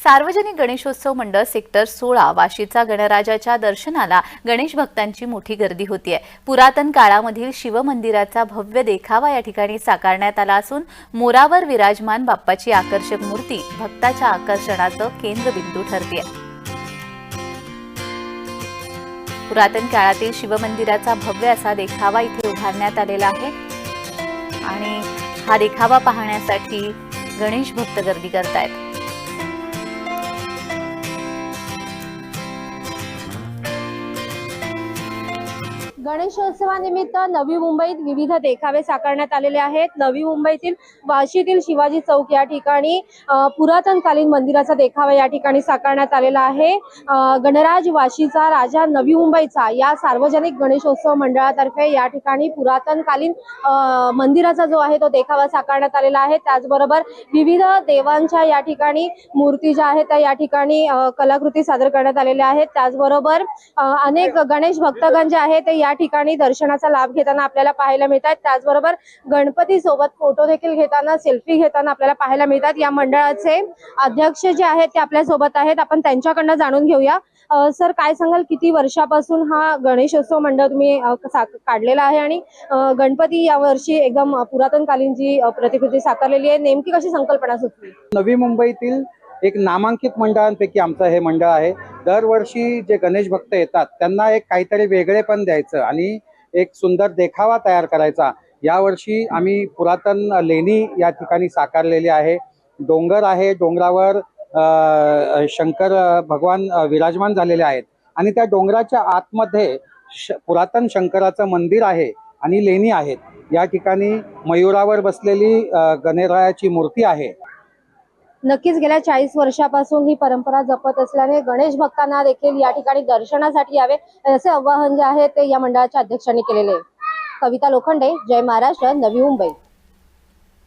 सार्वजनिक गणेशोत्सव मंडळ सेक्टर सोळा वाशीचा गणराजाच्या दर्शनाला गणेश भक्तांची मोठी गर्दी होतीये. पुरातन काळामधील शिवमंदिराचा भव्य देखावा या ठिकाणी साकारण्यात आला असून मोरावर विराजमान बाप्पाची आकर्षक मूर्ती भक्ताच्या आकर्षणाचं केंद्रबिंदू ठरते पुरातन काळातील शिवमंदिराचा भव्य असा देखावा इथे उभारण्यात आलेला आहे. आणि हा देखावा पाहण्यासाठी गणेश भक्त गर्दी करतायत. गणेशोत्सवानिमित्त नवी मुंबईत विविध देखावे साकारण्यात आलेले आहेत. नवी मुंबईतील वाशीतील शिवाजी चौक या ठिकाणी पुरातनकालीन मंदिराचा देखावा या ठिकाणी साकारण्यात आलेला आहे. गणराज वाशीचा राजा नवी मुंबईचा या सार्वजनिक गणेशोत्सव मंडळातर्फे या ठिकाणी पुरातनकालीन मंदिराचा जो आहे तो देखावा साकारण्यात आलेला आहे. त्याचबरोबर विविध देवांच्या या ठिकाणी मूर्ती ज्या आहेत त्या या ठिकाणी कलाकृती सादर करण्यात आलेल्या आहेत. त्याचबरोबर अनेक गणेश भक्तगण जे आहेत ते या ठिकाणी दर्शनाचा लाभ घेताना आपल्याला पाहायला मिळतात. त्याचबरोबर गणपती सोबत फोटो देखील घेताना सेल्फी घेताना आपल्याला पाहायला मिळतात. या मंडळाचे अध्यक्ष जे आहेत ते आपल्यासोबत आहेत. आपण त्यांच्याकडनं जाणून घेऊया. सर काय सांगाल? किती वर्षापासून हा गणेशोत्सव मंडळ तुम्ही काढलेला आहे? आणि गणपती गणपती यावर्षी एकदम पुरातनकालीन जी प्रतिकृती साकारलेली आहे नेमकी कशी संकल्पना सुचली? नवी मुंबईतील एक नामांकित मंडळांपैकी आमचं हे मंडळ आहे. दरवर्षी जे गणेश भक्त येतात त्यांना एक काहीतरी वेगळेपण द्यायचं आणि एक सुंदर देखावा तयार करायचा. यावर्षी आम्ही पुरातन लेणी या ठिकाणी साकारलेली आहे. डोंगर आहे डोंगरावर शंकर भगवान विराजमान झालेले आहेत. आणि त्या डोंगराच्या आतमध्ये श पुरातन शंकराचं मंदिर आहे आणि लेणी आहेत. या ठिकाणी मयुरावर बसलेली गणेरायाची मूर्ती आहे. नक्कीच गेल्या चाळीस वर्षापासून ही परंपरा जपत असल्याने गणेश भक्तांना देखील या ठिकाणी दर्शनासाठी यावे असे आवाहन जे आहे ते या मंडळाच्या अध्यक्षांनी केलेले आहे. कविता लोखंडे जय महाराष्ट्र नवी मुंबई.